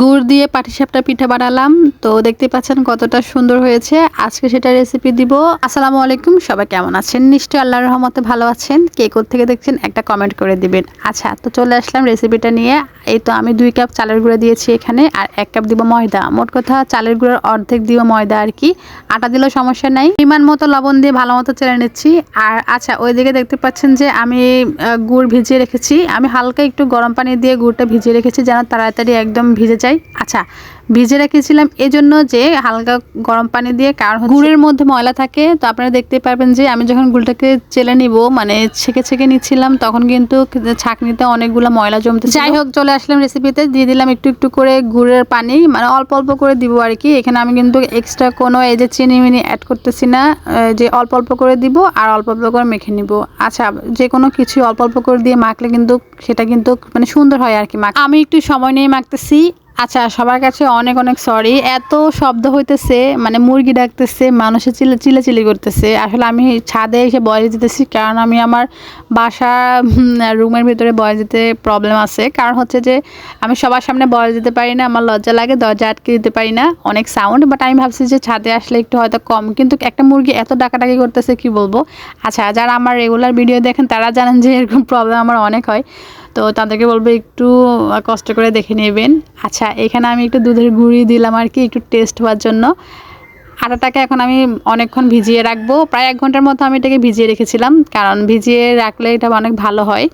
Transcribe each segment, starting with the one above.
গুড় দিয়ে পাটিসাপটা পিঠা বানালাম। তো দেখতে পাচ্ছেন কতটা সুন্দর হয়েছে। আজকে সেটা রেসিপি দিব। আসসালামু আলাইকুম, সবাই কেমন আছেন? নিশ্চয়ই আল্লাহর রহমতে ভালো আছেন। কে থেকে দেখছেন, একটা কমেন্ট করে দিবেন। আচ্ছা তো চলে আসলাম রেসিপিটা নিয়ে। এই তো আমি দুই কাপ চালের গুঁড়া দিয়েছি এখানে, আর এক কাপ দিব ময়দা। মোট কথা চালের গুঁড়ার অর্ধেক দিব ময়দা আর কি। আটা দিলেও সমস্যা নাই। পরিমাণ মতো লবণ দিয়ে ভালো মতো চেলে নিচ্ছি। আর আচ্ছা ওইদিকে দেখতে পাচ্ছেন যে আমি গুড় ভিজিয়ে রেখেছি। আমি হালকা একটু গরম পানি দিয়ে গুড়টা ভিজিয়ে রেখেছি, যেন তাড়াতাড়ি একদম ভিজে যায় আচ্ছা ভিজে রেখেছিলাম এজন্য যে হালকা গরম পানি দিয়ে কারণ গুড়ের মধ্যে ময়লা থাকে তো আপনারা দেখতে পারবেন যে আমি যখন গুড়টাকে চেলে নিব মানে ছেঁকে ছেঁকে নিচ্ছিলাম তখন কিন্তু ছাঁকনিতে অনেকগুলো ময়লা জমতে যাই হোক চলে আসলাম রেসিপিতে দিয়ে দিলাম একটু একটু করে গুড়ের পানি মানে অল্প অল্প করে দিব আর কি। এখানে আমি কিন্তু এক্সট্রা কোনো এই যে চিনি মিনি অ্যাড করতেছি না যে অল্প অল্প করে দিব আর অল্প অল্প করে মেখে নিব। আচ্ছা যে কোনো কিছু অল্প অল্প করে দিয়ে মাখলে কিন্তু সেটা কিন্তু মানে সুন্দর হয় আর কি মাখ আমি একটু সময় নিয়ে মাখতেছি। আচ্ছা সবার কাছে অনেক অনেক সরি এত শব্দ হইতেছে মানে মুরগি ডাকতেছে মানুষের চিলে চিলাচিলি করতেছে। আসলে আমি ছাদে এসে বয়স দিতেছি, কারণ আমি আমার বাসা রুমের ভিতরে বয়স দিতে প্রবলেম আছে। কারণ হচ্ছে যে, আমি সবার সামনে বয়স দিতে পারি না, আমার লজ্জা লাগে, দরজা আটকে দিতে পারি না, অনেক সাউন্ড বাট আমি ভাবছি যে ছাদে আসলে একটু হয়তো কম। কিন্তু একটা মুরগি এত ডাকাডাকি করতেছে, কি বলব? আচ্ছা যারা আমার রেগুলার ভিডিও দেখেন, তারা জানেন যে এরকম প্রবলেম আমার অনেক হয়। তো তাদেরকে বলব একটু কষ্ট করে দেখে নেবেন। আচ্ছা এখানে আমি একটু দুধের গুঁড়ি দিলাম আর কি, একটু টেস্ট হওয়ার জন্য। আটাটাকে এখন আমি অনেকক্ষণ ভিজিয়ে রাখব। প্রায় এক ঘণ্টার মতো আমি এটাকে ভিজিয়ে রেখেছিলাম কারণ ভিজিয়ে রাখলে এটা অনেক ভালো হয়।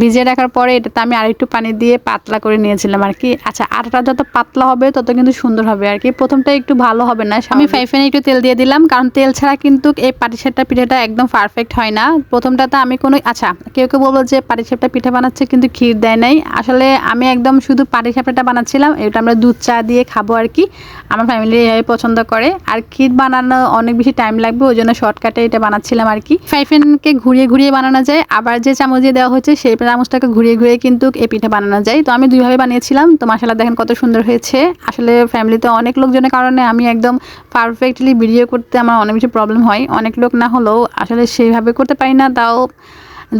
ভিজিয়ে রাখার পরে এটাতে আমি আরেকটু পানি দিয়ে পাতলা করে নিয়েছিলাম আর কি আচ্ছা আটাটা যত পাতলা হবে তত কিন্তু সুন্দর হবে আর কি প্রথমটা একটু ভালো হবে না আমি ফাইফেনে একটু তেল দিয়ে দিলাম কারণ তেল ছাড়া কিন্তু এই পাটিসাপটা পিঠাটা একদম পারফেক্ট হয় না। প্রথমটাতে আমি কোনো আচ্ছা কেউ কেউ বলব যে পাটিসাপটা পিঠা বানাচ্ছে কিন্তু ক্ষীর দেয় নাই। আসলে আমি একদম শুধু পাটিসাপটাটা বানাচ্ছিলাম এটা আমরা দুধ চা দিয়ে খাব আর কি আমার ফ্যামিলি এভাবে পছন্দ করে। আর ক্ষীর বানানো অনেক বেশি টাইম লাগবে, ওই জন্য শর্টকাটে এটা বানাচ্ছিলাম আর কি। ফাইফেনকে ঘুরিয়ে ঘুরিয়ে বানানো যায়, আবার যে চামচ দিয়ে দেওয়া হচ্ছে সেই চামচটাকে ঘুরিয়ে ঘুরিয়ে কিন্তু এই পিঠা বানানো যায়। তো আমি দুইভাবে বানিয়েছিলাম, তো মাসালা দেখেন কত সুন্দর হয়েছে। আসলে ফ্যামিলিতে অনেক লোকজনের কারণে আমি একদম পারফেক্টলি ভিডিও করতে আমার অনেক বেশি প্রবলেম হয়। অনেক লোক না হলেও আসলে সেইভাবে করতে পারি না, তাও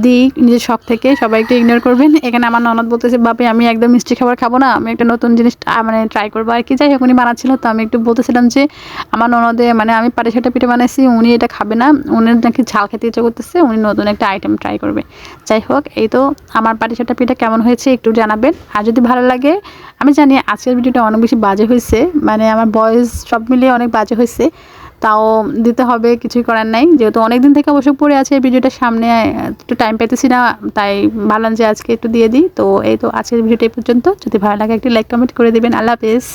দিই নিজের শখ থেকে সবাই একটু ইগনোর করবেন। এখানে আমার ননদ বলতেছে, বাপে, আমি একদম মিষ্টি খাবার খাব না। আমি একটা নতুন জিনিস মানে ট্রাই করব আর কি। যাই হোক, উনি বানাচ্ছিল। তো আমি একটু বলতেছিলাম যে, আমার ননদে মানে আমি পাটিসাপটা পিঠে বানাইছি, উনি এটা খাবে না। উনি নাকি ঝাল খেতে ইচ্ছে করতেছে, উনি নতুন একটা আইটেম ট্রাই করবে। যাই হোক, এই তো আমার পাটিসাপটা পিঠা কেমন হয়েছে একটু জানাবেন। আর যদি ভালো লাগে, আমি জানি আজকের ভিডিওটা অনেক বেশি বাজে হয়েছে। মানে আমার বয়স সব মিলিয়ে অনেক বাজে হয়েছে। তাও দিতে হবে, কিছুই করার নাই। যেহেতু অনেক দিন থেকে অবশ্য পড়ে আছে, এই ভিডিওটা সামনে একটু টাইম পেতেছি না, তাই ভাবলাম যে আজকে একটু দিয়ে দিই। তো এই তো আজকের ভিডিওটা এই পর্যন্ত। যদি ভালো লাগে, একটি লাইক কমেন্ট করে দেবেন। আল্লাহ হাফেজ।